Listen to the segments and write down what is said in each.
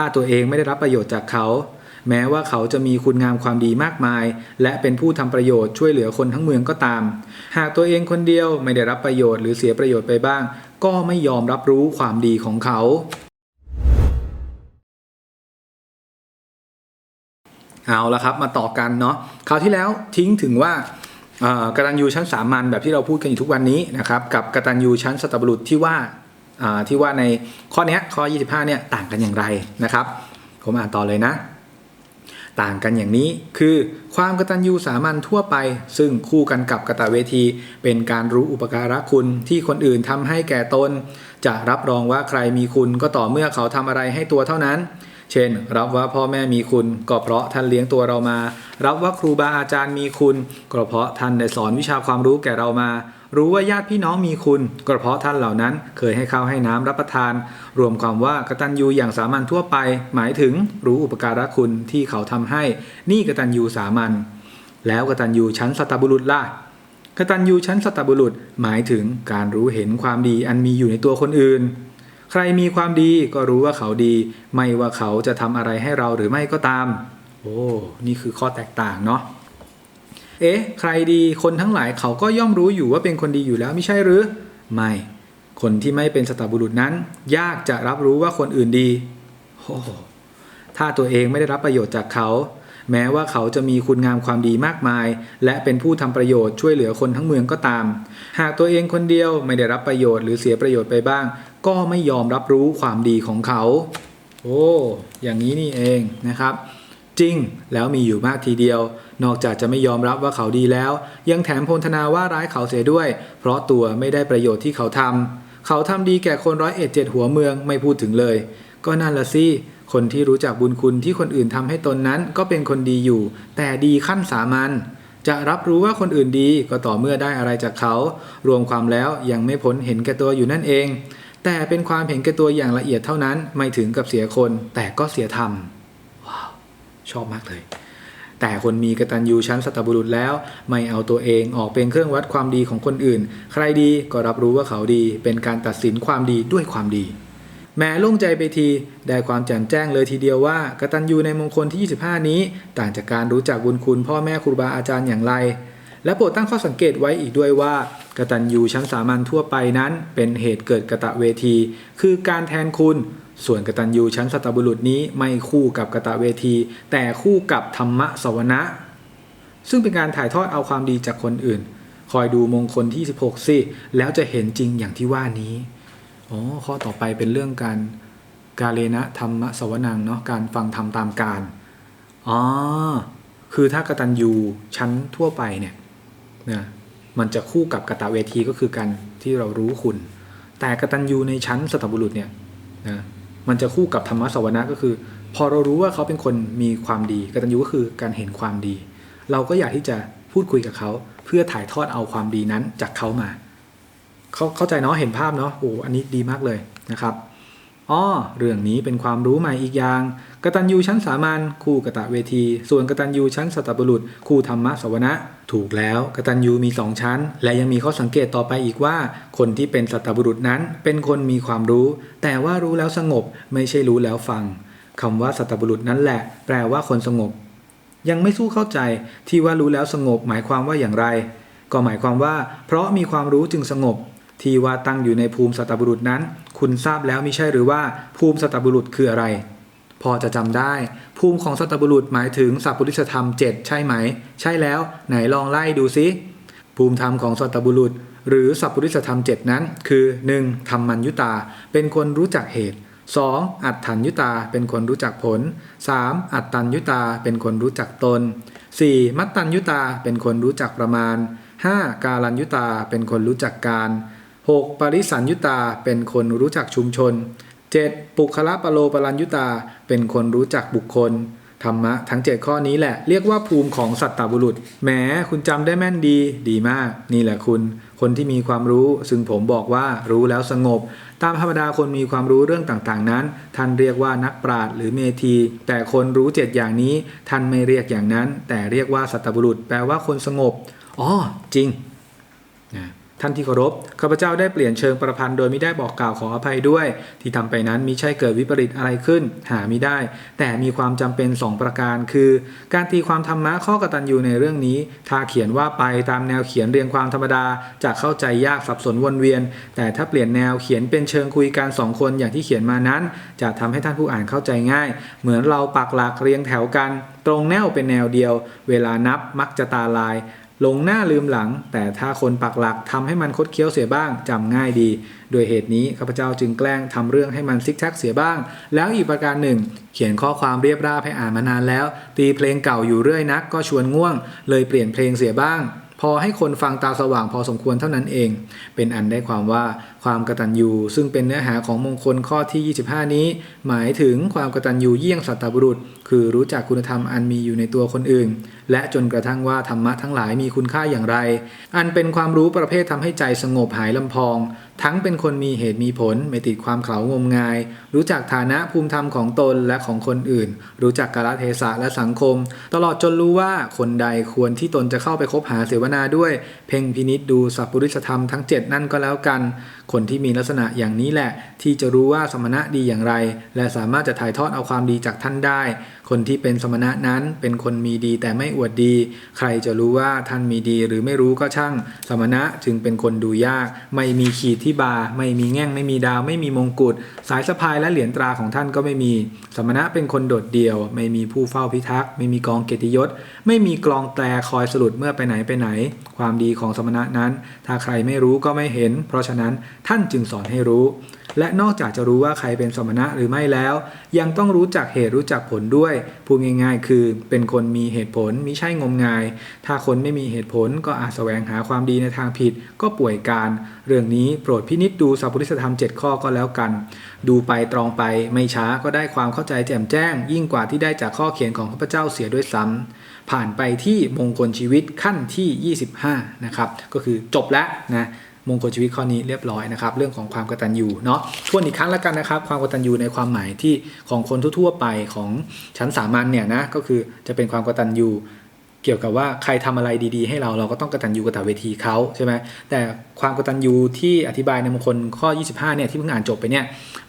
ถ้าตัวเองไม่ได้รับประโยชน์จากเขา แม้ว่าเขาจะมีคุณงามความดีมากมาย และเป็นผู้ทำประโยชน์ช่วยเหลือคนทั้งเมืองก็ตาม หากตัวเองคนเดียวไม่ได้รับประโยชน์หรือเสียประโยชน์ไปบ้าง ก็ไม่ยอมรับรู้ความดีของเขา เอาละครับมาต่อกันเนาะคราวที่แล้วทิ้งถึงว่าเอ่อกตัญญูชั้นสามัญแบบที่เราพูดกันอยู่ทุกวันนี้นะครับกับกตัญญูชั้นสัตบุรุษที่ว่า ที่ว่าในข้อนี้ข้อ 25เนี่ยต่างกันอย่างไรนะครับ ผมอ่านต่อเลยนะ ต่างกันอย่างนี้คือความกตัญญูสามัญทั่วไป ซึ่งคู่กันกับกตเวที เป็นการรู้อุปการะคุณที่คนอื่นทำให้แก่ตน จะรับรองว่าใครมีคุณก็ต่อเมื่อเขาทำอะไรให้ตัวเท่านั้น เช่น รับว่าพ่อแม่มีคุณ ก็เพราะท่านเลี้ยงตัวเรามา รับว่าครูบาอาจารย์มีคุณ ก็เพราะท่านได้สอนวิชาความรู้แก่เรามา รู้ว่าญาติพี่น้องมีคุณ ก็เพราะท่านเหล่านั้น เคยให้ข้าวให้น้ำรับประทาน รวมความว่ากตัญญูอย่างสามัญทั่วไป หมายถึงรู้อุปการะคุณที่เขาทำให้ นี่กตัญญูสามัญ แล้วกตัญญูชั้นสัตบุรุษล่ะกตัญญูชั้นสัตบุรุษ หมายถึงการรู้เห็นความดีอันมีอยู่ในตัวคนอื่น ใครมีความดีก็รู้ว่าเขาดี ไม่ว่าเขาจะทำอะไรให้เราหรือไม่ก็ตาม โอ้นี่คือข้อแตกต่างเนาะเอ๊ะ ใครดีคนทั้งหลายเขาก็ย่อมรู้อยู่ว่าเป็นคนดีอยู่แล้วไม่ใช่หรือ ไม่ คนที่ไม่เป็นสตบุรุษนั้น ยากจะรับรู้ว่าคนอื่นดีโอ้ถ้าตัวเองไม่ได้รับประโยชน์จากเขา แม้ว่าเขาจะมีคุณงามความดีมากมาย และเป็นผู้ทำประโยชน์ช่วยเหลือคนทั้งเมืองก็ตาม หากตัวเองคนเดียวไม่ได้รับประโยชน์หรือเสียประโยชน์ไปบ้าง ก็ไม่ยอมรับรู้ความดีของเขา โอ้ อย่างนี้นี่เองนะครับ จริงแล้วมีอยู่มากทีเดียว นอกจากจะไม่ยอมรับว่าเขาดีแล้ว ยังแถมพลธนาว่าร้ายเขาเสียด้วย เพราะตัวไม่ได้ประโยชน์ที่เขาทำเขาทำดีแก่คนร้อยเอ็ดเจ็ดหัวเมืองไม่พูดถึงเลย ก็นั่นละสิ คนที่รู้จักบุญคุณที่คนอื่นทำให้ตนนั้นก็เป็นคนดีอยู่ แต่ดีขั้นสามัญจะรับรู้ว่าคนอื่นดีก็ต่อเมื่อได้อะไรจากเขา รวมความแล้วยังไม่พ้นเห็นแก่ตัวอยู่นั่นเอง แต่เป็นความเห็นแก่ตัวอย่างละเอียดเท่านั้น ไม่ถึงกับเสียคน แต่ก็เสียธรรมว้าวชอบมากเลย แต่คนมีกตัญญูชั้นสัตบุรุษแล้ว ไม่เอาตัวเองออกเป็นเครื่องวัดความดีของคนอื่น ใครดีก็รับรู้ว่าเขาดี เป็นการตัดสินความดีด้วยความดี แม้โล่งใจไปทีได้ความแจ่มแจ้งเลยทีเดียวว่ากตัญญูในมงคลที่ 25 นี้ ต่างจากการรู้จักบุญคุณพ่อแม่ครูบาอาจารย์อย่างไร และโปรดตั้งข้อสังเกตไว้อีกด้วยว่ากตัญญูชั้นสามัญทั่วไปนั้น เป็นเหตุเกิดกะตะเวที คือการแทนคุณ ส่วนกตัญญูชั้นสัตบุรุษนี้ไม่คู่กับกะตะเวที แต่คู่กับธรรมะสวนะ ซึ่งเป็นการถ่ายทอดเอาความดีจากคนอื่น คอยดูมงคลที่ 16สิแล้วจะเห็นจริงอย่างที่ว่านี้ อ๋อข้อต่อไปเป็นเรื่องการกาเลนะธรรมะสวนังเนาะการฟังธรรมตามการอ๋อคือถ้ากตัญญูชั้นทั่วไปเนี่ยนะมันจะคู่กับกตเวทีก็คือการที่เรารู้คุณ แต่กตัญญูในชั้นสตบุรุษเนี่ยนะมันจะคู่กับธรรมะสวนะก็คือ พอเรารู้ว่าเขาเป็นคนมีความดีกตัญญูก็คือการเห็นความดี เราก็อยากที่จะพูดคุยกับเขา เพื่อถ่ายทอดเอาความดีนั้นจากเขามา เขาเข้าใจเนาะเห็นภาพเนาะโอ้อันนี้ดีมากเลยนะครับอ้อเรื่องนี้เป็นความรู้ใหม่อีกอย่างกตัญญูชั้นสามัญคู่กตะเวที ส่วนกตัญญูชั้นสัตบุรุษ คู่ธรรมะสวนะถูกแล้วกตัญญูมีสองชั้น และยังมีข้อสังเกตต่อไปอีกว่า คนที่เป็นสัตบุรุษนั้น เป็นคนมีความรู้ แต่ว่ารู้แล้วสงบไม่ใช่รู้แล้วฟังคำว่าสัตบุรุษนั่นแหละ แปลว่าคนสงบ ยังไม่สู้เข้าใจที่ว่ารู้แล้วสงบ หมายความว่าอย่างไร ก็หมายความว่า เพราะมีความรู้จึงสงบ ที่ว่าตั้งอยู่ในภูมิสัตบุรุษนั้น คุณทราบแล้วมิใช่หรือว่าภูมิสัตบุรุษคืออะไร พอจะจำได้ ภูมิของสัตบุรุษหมายถึงสัพพุริสธรรม 7 ใช่ไหม ใช่แล้ว ไหนลองไล่ดูซิภูมิธรรมของสัตบุรุษ หรือสัพพุริสธรรม 7 นั้น คือ 1. ธรรมัญยุตา เป็นคนรู้จักเหตุ 2. อัตถัญยุตาเป็นคนรู้จักผล 3. อัตตัญยุตาเป็นคนรู้จักตน 4. มัตตัญยุตาเป็นคนรู้จักประมาณ 5. กาลัญยุตาเป็นคนรู้จักการ 6. ปริสัญยุตาเป็นคนรู้จักชุมชน 7. ปุคละปโลปรัญยุตา เป็นคนรู้จักบุคคล ธรรมะทั้ง 7 ข้อนี้แหละ เรียกว่าภูมิของสัตตบุรุษแหมคุณจำได้แม่นดี ดีมาก นี่แหละคุณ คนที่มีความรู้ ซึ่งผมบอกว่ารู้แล้วสงบ ตามธรรมดาคนมีความรู้เรื่องต่างๆนั้น ท่านเรียกว่านักปราชญ์หรือเมธี แต่คนรู้เจ็ดอย่างนี้ ท่านไม่เรียกอย่างนั้น แต่เรียกว่าสัตตบุรุษ แปลว่าคนสงบอ๋อจริงนะ ท่านที่เคารพข้าพเจ้าได้เปลี่ยนเชิงประพันธ์โดยไม่ได้บอกกล่าวขออภัยด้วย ที่ทำไปนั้นมิใช่เกิดวิปริตอะไรขึ้น หามิได้ แต่มีความจำเป็นสองประการ คือ การตีความธรรมะข้อกตัญญูในเรื่องนี้ ถ้าเขียนว่าไปตามแนวเขียนเรียงความธรรมดาจะเข้าใจยากสับสนวนเวียน แต่ถ้าเปลี่ยนแนวเขียนเป็นเชิงคุยกันสองคนอย่างที่เขียนมานั้น จะทำให้ท่านผู้อ่านเข้าใจง่าย เหมือนเราปักหลักเรียงแถวกัน ตรงแนวเป็นแนวเดียว เวลานับมักจะตาลาย หลงหน้าลืมหลัง แต่ถ้าคนปักหลักทำให้มันคดเคี้ยวเสียบ้างจำง่ายดี โดยเหตุนี้ข้าพเจ้าจึงแกล้งทำเรื่องให้มันซิกแซกเสียบ้าง แล้วอีกประการหนึ่ง เขียนข้อความเรียบราบให้อ่านมานานแล้ว ตีเพลงเก่าอยู่เรื่อยนักก็ชวนง่วง เลยเปลี่ยนเพลงเสียบ้าง พอให้คนฟังตาสว่างพอสมควรเท่านั้นเอง เป็นอันได้ความว่าความกตัญญูซึ่งเป็นเนื้อหาของมงคลข้อที่ 25 นี้ หมายถึงความกตัญญูเยี่ยงสัตบุรุษ คือรู้จักคุณธรรมอันมีอยู่ในตัวคนอื่น และจนกระทั่งว่าธรรมะทั้งหลายมีคุณค่าอย่างไร อันเป็นความรู้ประเภททำให้ใจสงบหายลำพอง ทั้งเป็นคนมีเหตุมีผล ไม่ติดความเขางมงาย รู้จักฐานะภูมิธรรมของตนและของคนอื่น รู้จักกาลเทศะและสังคม ตลอดจนรู้ว่าคนใดควรที่ตนจะเข้าไปคบหาเสวนาด้วย เพ่งพินิษดูสัพพุริสธรรมทั้ง 7 นั่นก็แล้วกัน คนที่มีลักษณะอย่างนี้แหละ ที่จะรู้ว่าสมณะดีอย่างไร และสามารถจะถ่ายทอดเอาความดีจากท่านได้ คนที่เป็นสมณะนั้นเป็นคนมีดีแต่ไม่อวดดี ใครจะรู้ว่าท่านมีดีหรือไม่รู้ก็ช่าง สมณะจึงเป็นคนดูยาก ไม่มีขีดที่บาไม่มีแง่งไม่มีดาว ไม่มีมงกุฎสายสะพายและเหรียญตราของท่านก็ไม่มี สมณะเป็นคนโดดเดี่ยว ไม่มีผู้เฝ้าพิทักษ์ไม่มีกองเกียรติยศ ไม่มีกลองแตรคอยสลุดเมื่อไปไหนไปไหน ความดีของสมณะนั้น ถ้าใครไม่รู้ก็ไม่เห็น เพราะฉะนั้นท่านจึงสอนให้รู้ และนอกจากจะรู้ว่าใครเป็นสมณะหรือไม่แล้ว ยังต้องรู้จักเหตุรู้จักผลด้วยพูดง่าย ๆ คือเป็นคนมีเหตุผลมิใช่งมงาย ถ้าคนไม่มีเหตุผลก็อาจแสวงหาความดีในทางผิด ก็ป่วยการ เรื่องนี้โปรดพินิจดูสัพพุริธรรม 7 ข้อก็แล้วกัน ดูไปตรองไปไม่ช้าก็ได้ความเข้าใจแจ่มแจ้ง ยิ่งกว่าที่ได้จากข้อเขียนของข้าพเจ้าเสียด้วยซ้ำผ่านไปที่มงคลชีวิตขั้นที่ 25นะครับก็คือจบแล้วนะ มงคลชีวิตข้อนี้เรียบร้อยนะครับ เรื่องของความกตัญญูเนาะทวนอีกครั้งแล้วกันนะครับ ความกตัญญูในความหมายที่ของคนทั่วๆไปของชั้นสามัญเนี่ยนะก็คือจะเป็นความกตัญญูเกี่ยวกับว่าใครทำอะไรดีๆ ให้เราเราก็ต้องกตัญญูกตเวทีเขาใช่ไหมแต่ความกตัญญูที่อธิบายในมงคลข้อ 25เนี่ยที่เพิ่งอ่านจบไปเนี่ย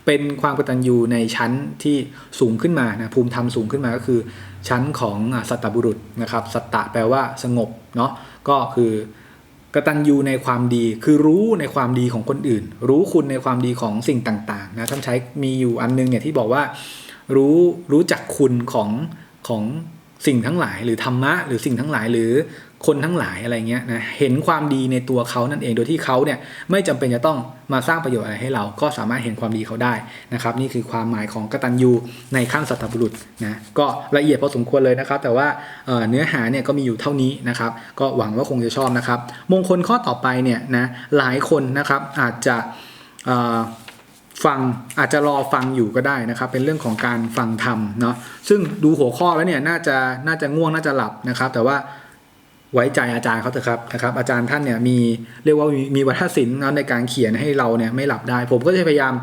เป็นความกตัญญูในชั้นที่สูงขึ้นมานะภูมิธรรมสูงขึ้นมาก็คือ ชั้นของสัตตบุรุษนะครับสัตตะแปลว่าสงบเนาะก็คือ กตัญญูในความดีคือรู้ในความดีของคนอื่น รู้คุณในความดีของสิ่งต่างๆนะท่านใช้มีอยู่อันนึงเนี่ยที่บอกว่า รู้รู้จักคุณของของสิ่งทั้งหลาย หรือธรรมะหรือสิ่งทั้งหลายหรือ คนทั้งหลายอะไรเงี้ยนะเห็นความดีในตัวเขานั่นเองโดยที่เขาเนี่ยไม่จำเป็นจะต้องมาสร้างประโยชน์อะไรให้เราก็สามารถเห็นความดีเขาได้นะครับ นี่คือความหมายของกตัญญูในขั้นสัตบุรุษนะก็ละเอียดพอสมควรเลยนะครับ แต่ว่าเเนื้อหาเนี่ยก็มีอยู่เท่านี้นะครับ ก็หวังว่าคงจะชอบนะครับ มงคลข้อต่อไปเนี่ยนะหลายคนนะครับอาจจะฟังอาจจะรอฟังอยู่ก็ได้นะครับ เป็นเรื่องของการฟังธรรมเนาะซึ่งดูหัวข้อแล้วเนี่ยน่าจะน่าจะง่วงน่าจะหลับนะครับ แต่ว่า ไว้ใจอาจารย์เขาเถอะครับนะครับ อาจารย์ท่านเนี่ยมีเรียกว่ามีวัฒนศิลป์ในการเขียนให้เราเนี่ยไม่หลับได้ ผมก็จะพยายาม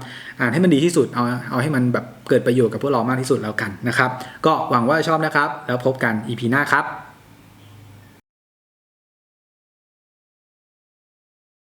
อ่านให้มันดีที่สุดเอาเอาให้มันแบบเกิดประโยชน์กับพวกเรามากที่สุดแล้วกันนะครับ ก็หวังว่าชอบนะครับ แล้วพบกัน EP หน้าครับ